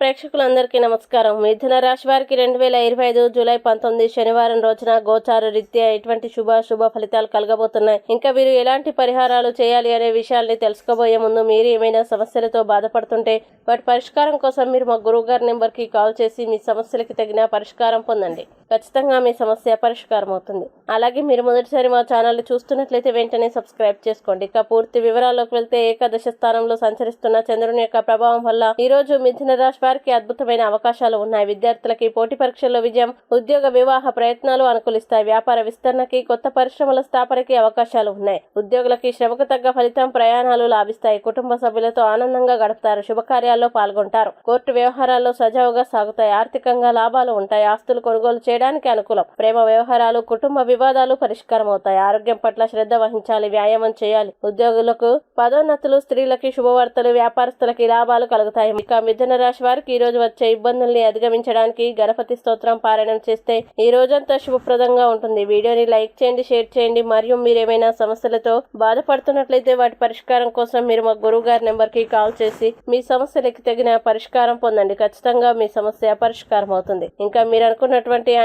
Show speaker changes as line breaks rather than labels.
ప్రేక్షకులందరికీ నమస్కారం. మిథున రాశి వారికి రెండు వేల ఇరవై ఐదు జూలై పంతొమ్మిది శనివారం రోజున గోచార రీత్యా ఎటువంటి శుభ శుభ ఫలితాలు కలగబోతున్నాయి. ఇంకా మీరు ఎలాంటి పరిహారాలు చేయాలి అనే విషయాల్ని తెలుసుకోబోయే ముందు మీరు ఏమైనా సమస్యలతో బాధపడుతుంటే వాటి పరిష్కారం కోసం మీరు మా గురువు గారి నెంబర్కి కాల్ చేసి మీ సమస్యలకి తగిన పరిష్కారం పొందండి. ఖచ్చితంగా మీ సమస్య పరిష్కారం అవుతుంది అలాగే మీరు మొదటిసారి మా ఛానల్ని చూస్తున్నట్లయితే వెంటనే సబ్స్క్రైబ్ చేసుకోండి. ఇక పూర్తి వివరాల్లోకి వెళ్తే ఏకాదశ స్థానంలో సంచరిస్తున్న చంద్రుని యొక్క ప్రభావం వల్ల ఈ రోజు మిథున రాశి వారికి అద్భుతమైన అవకాశాలు ఉన్నాయి. విద్యార్థులకి పోటీ పరీక్షల్లో విజయం ఉద్యోగ వివాహ ప్రయత్నాలు అనుకూలిస్తాయి. వ్యాపార విస్తరణకి కొత్త పరిశ్రమల స్థాపనకి అవకాశాలు ఉన్నాయి. ఉద్యోగులకి శ్రమకు తగ్గ ఫలితం ప్రయాణాలు లాభిస్తాయి. కుటుంబ సభ్యులతో ఆనందంగా గడుపుతారు. శుభకార్యాల్లో పాల్గొంటారు. కోర్టు వ్యవహారాల్లో సజావుగా సాగుతాయి. ఆర్థికంగా లాభాలు ఉంటాయి. ఆస్తులు కొనుగోలు చేయడానికి అనుకూలం. ప్రేమ వ్యవహారాలు కుటుంబ వివాదాలు పరిష్కారం అవుతాయి ఆరోగ్యం పట్ల శ్రద్ధ వహించాలి వ్యాయామం చేయాలి. ఉద్యోగులకు పదోన్నతులు స్త్రీలకి శుభవార్తలు వ్యాపారస్తులకి లాభాలు కలుగుతాయి. ఇక మిథున రాశి వారికి ఈ రోజు వచ్చే ఇబ్బందుల్ని అధిగమించడానికి గణపతి స్తోత్రం పారాయణం చేస్తే ఈ రోజంతా శుభప్రదంగా ఉంటుంది. వీడియోని లైక్ చేయండి షేర్ చేయండి. మరియు మీరు ఏమైనా సమస్యలతో బాధపడుతున్నట్లయితే వాటి పరిష్కారం కోసం మీరు మా గురువు గారి నెంబర్కి కాల్ చేసి మీ సమస్యలకి తగిన పరిష్కారం పొందండి. ఖచ్చితంగా మీ సమస్య పరిష్కారం అవుతుంది ఇంకా మీరు అనుకున్నటువంటి